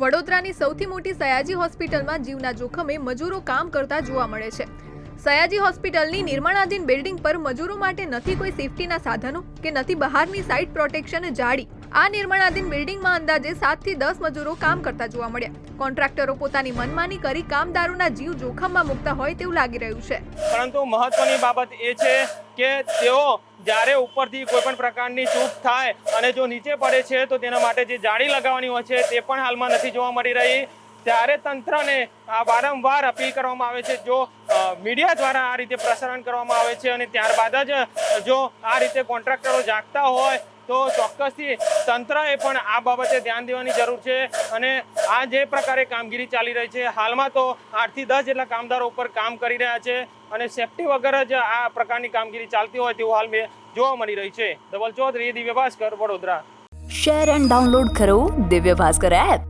વડોદરાની સૌથી મોટી સયાજી હોસ્પિટલમાં જીવના જોખમે મજૂરો કામ કરતા જોવા મળે છે. સયાજી હોસ્પિટલની નિર્માણાધીન બિલ્ડિંગ પર મજૂરો માટે નથી કોઈ સેફટીના સાધનો કે નથી બહારની સાઇટ પ્રોટેક્શન જાળી. આ નિર્માણાધીન બિલ્ડિંગમાં અંદાજે સાતથી દસ મજૂરો કામ કરતા જોવા મળ્યા. કોન્ટ્રાક્ટરો પોતાની મનમાની કરી કામદારોના જીવ જોખમમાં મૂકતા હોય તેવું લાગી રહ્યું છે. પરંતુ મહત્વની બાબત એ છે કે તેઓ જ્યારે ઉપરથી કોઈ પણ પ્રકારની ચૂક થાય અને જો નીચે પડે છે, તો તેના માટે જે જાળી લગાવવાની હોય છે, તે પણ હાલમાં નથી જોવા મળી રહી. ત્યારે તંત્રને આ વારંવાર અપીલ કરવામાં આવે છે, જો મીડિયા દ્વારા આ રીતે પ્રસારણ કરવામાં આવે છે અને ત્યારબાદ જ જો આ રીતે કોન્ટ્રાક્ટરો જાગતા હોય તો ચોક્કસથી તંત્રએ પણ આ બાબતે ધ્યાન દેવાની જરૂર છે અને આ જે પ્રકારે કામગીરી ચાલી રહી છે, હાલમાં તો આઠથી દસ જેટલા કામદારો ઉપર કામ કરી રહ્યા છે અને સેફટી વગર જ આ પ્રકારની કામગીરી ચાલતી હોય તેવું હાલ મેં જોવા મળી રહી છે. Dhaval Chaudhary Divya Bhaskar Vadodara. Share and download કરો દિવ્ય ભાસ્કર એપ.